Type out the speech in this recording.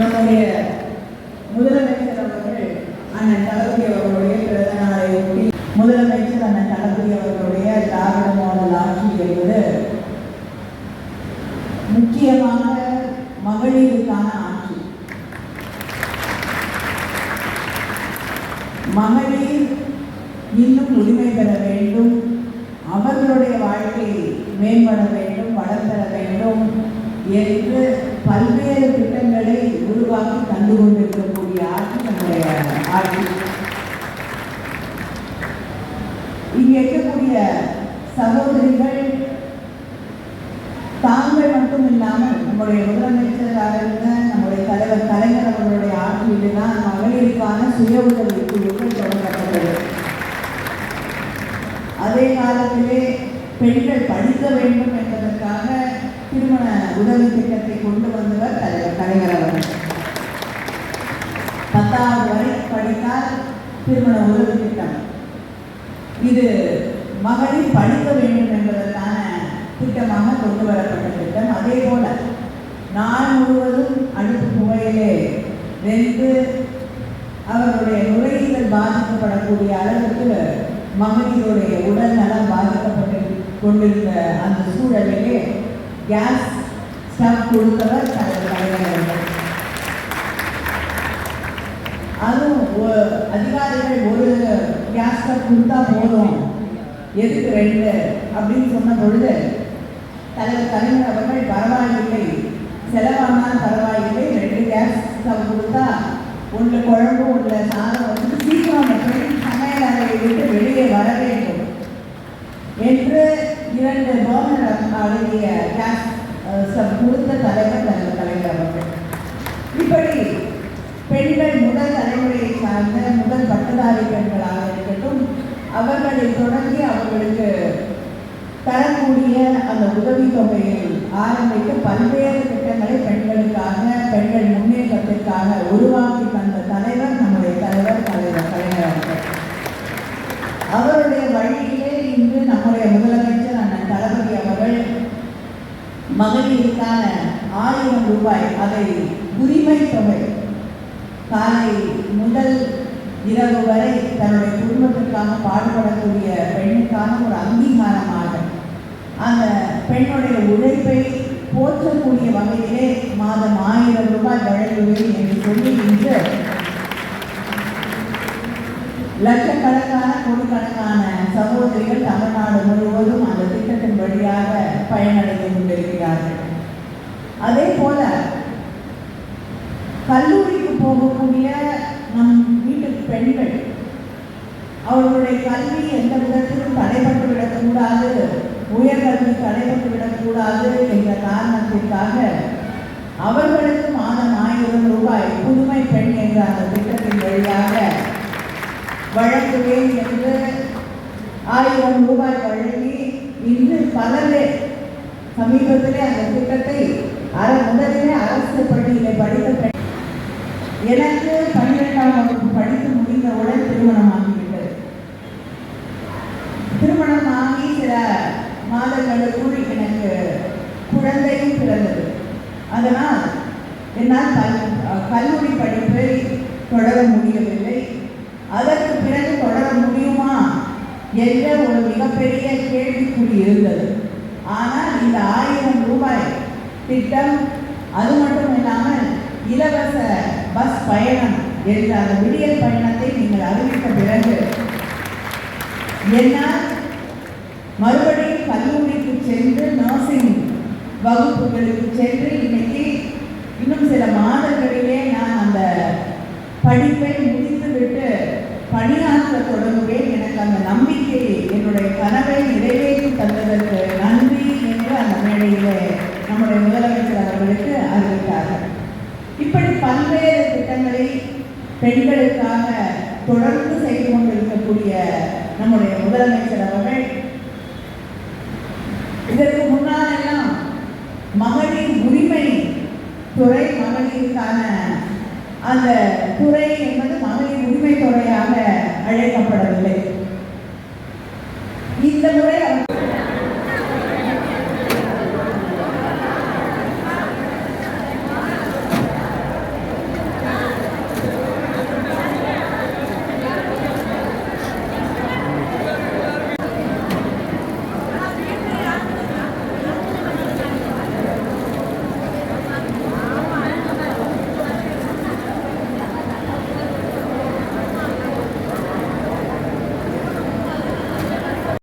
நம்முடைய முதலமைச்சர் அவர்கள் அண்ணன் தளபதி அவர்களுடைய பிறந்த நாளை ஒட்டி முதலமைச்சர் அண்ணன் தளபதி அவர்களுடைய திராவிட மாடல் ஆட்சி என்பது முக்கியமாக மகளிருக்கான ஆட்சி. மகளிர் இன்னும் உரிமை பெற வேண்டும். அவர்களுடைய வாழ்க்கை மேம்பட வேண்டும் வளம் பெற வேண்டும். என்று பல்வேறு திட்டங்களை உருவாக்கி தந்து கொண்டிருக்கக்கூடிய ஆட்சி நம்முடைய ஆட்சி. இங்கே இருக்கக்கூடிய சகோதரிகள் தாங்கள் மட்டும் இல்லாமல் நம்முடைய முதலமைச்சராக இருந்த நம்முடைய தலைவர் கலைஞர் அவர்களுடைய ஆட்சியில் தான் மகளிருக்கான சுய உதவி குழுக்கள் தொடங்கப்பட்டது. அதே காலத்திலே பெண்கள் படிக்க வேண்டும் என்பதற்காக திருமண உதவி திட்டத்தை கொண்டு வந்தவர் தலைவர் கலைஞர் அவர்கள். பத்தாவது வரை படித்தால் திருமண உதவி திட்டம். இது மகளிர் படிக்க வேண்டும் என்பதற்கான திட்டமாக கொண்டு வரப்பட்ட திட்டம். அதே போல நாள் முழுவதும் அடுப்பு புகையிலே வெந்து அவர்களுடைய நுரையீரல் பாதிக்கப்படக்கூடிய அளவுக்கு மகளிருடைய உடல் நலம் பாதிக்கப்பட்டு கொண்டிருந்த அந்த சூழலிலே கேஸ் ஸ்டவ் கொடுத்தவர் தலைவர் அதுவும் அதிகாரிகள் ஒரு கேஸ் ஸ்டவ் கொடுத்தா போதும். எதுக்கு ரெண்டு? அப்படின்னு சொன்ன பொழுது தலைவர் கலைஞர் அவர்கள் பரவாயில்லை. செலவானால் பரவாயில்லை. ரெண்டு கேஸ் ஸ்டவ் கொடுத்தா ஒன்று குழம்பு ஒன்று சாதம் வந்து சீக்கிரம் சமையல் அறையை விட்டு வெளியே வரவே இரண்டு பர்னர் அடங்கிய கேஸ் கொடுத்த தலைவர் தலைவர் கலைஞர் அவர்கள். இப்படி பெண்கள் முதல் தலைமுறையை சார்ந்த முதல் பட்டதாரி பெண்களாக இருக்கட்டும் அவர்களை தொடங்கி அவர்களுக்கு தரக்கூடிய அந்த உதவித்தொகையை ஆரம்பித்து பல்வேறு திட்டங்களை பெண்களுக்காக பெண்கள் முன்னேற்றத்திற்காக உருவாக்கி தந்த தலைவர் நம்முடைய தலைவர் தலைவர் கலைஞர் அவர்கள் அவருடைய வழியிலே இன்று நம்முடைய முதலமைச்சர் அண்ணன் தளபதி அவர்கள் மகளிருக்கான ஆயிரம் ரூபாய் அதை உரிமை தொகை காலை முதல் இரவு வரை தன்னுடைய குடும்பத்திற்காக பாடுபடக்கூடிய பெண்ணுக்கான ஒரு அங்கீகாரமாக அந்த பெண்ணுடைய உழைப்பை போற்றக்கூடிய வகையிலே மாதம் ஆயிரம் ரூபாய் வழங்குவேன் என்று சொல்லி இன்று லட்சக்கணக்கான கோடிக்கணக்கான சகோதரிகள் தமிழ்நாடு முழுவதும் அந்த திட்டத்தின் வழியாக பயனடைய அதே போல கல்லூரிக்கு போகக்கூடிய நம் வீட்டு பெண்கள் அவர்களுடைய கல்வி எந்த விதத்திலும் தடைபட்டு விடக்கூடாது உயர்கல்வி தடைபட்டு விடக்கூடாது என்ற காரணத்திற்காக அவர்களுக்கு மாதம் ஆயிரம் ரூபாய் புதுமை பெண் என்ற அந்த திட்டத்தின் வழியாக வழங்குவேன் என்று ஆயிரம் ரூபாய் வழங்கி இன்று பலரே சமீபத்திலே அந்த திட்டத்தை முதலிலே அரசு பள்ளியிலே படித்த எனக்கு பன்னிரெண்டாம் வகுப்பு படித்து முடிந்தவுடன் திருமணம் ஆகிவிட்டது திருமணம் ஆகி சில மாதங்களுக்குள் எனக்கு குழந்தையும் பிறந்தது. அதனால் என்னால் கல் கல்லூரி படிப்பை தொடர முடியவில்லை. அதற்கு பிறகு தொடர முடியுமா என்ற ஒரு மிகப்பெரிய கேள்விக்குறி இருந்தது. ஆனால் இந்த ஆயிரம் ரூபாய் திட்டம். அது மட்டும் இல்லாமல் இலவச பஸ் பயணம் என்ற அந்த விடியல் பயணத்தை நீங்கள் அறிவித்த பிறகு என்னால் மறுபடியும் கல்லூரிக்கு சென்று நர்சிங் வகுப்புகளுக்கு சென்று இன்னைக்கு இன்னும் சில மாதங்களிலே நான் அந்த படிப்பை முடித்துவிட்டு பணியாற்ற தொடங்குவேன். எனக்கு அந்த நம்பிக்கை என்னுடைய கனவை நிறைவேற்றி தந்ததற்கு நன்றி என்று அந்த மேடையிலே நம்முடைய முதலமைச்சர் அவர்களுக்கு அறிவித்தார்கள். இப்படி பல்வேறு திட்டங்களை பெண்களுக்காக தொடர்ந்து செய்து கொண்டிருக்கக்கூடிய நம்முடைய முதலமைச்சர் அவர்கள் இதற்கு முன்னாலெல்லாம் மகளிர் உரிமை துறை மகளிருக்கான அந்த துறை என்பது மகளிர் உரிமை துறையாக அழைக்கப்படவில்லை.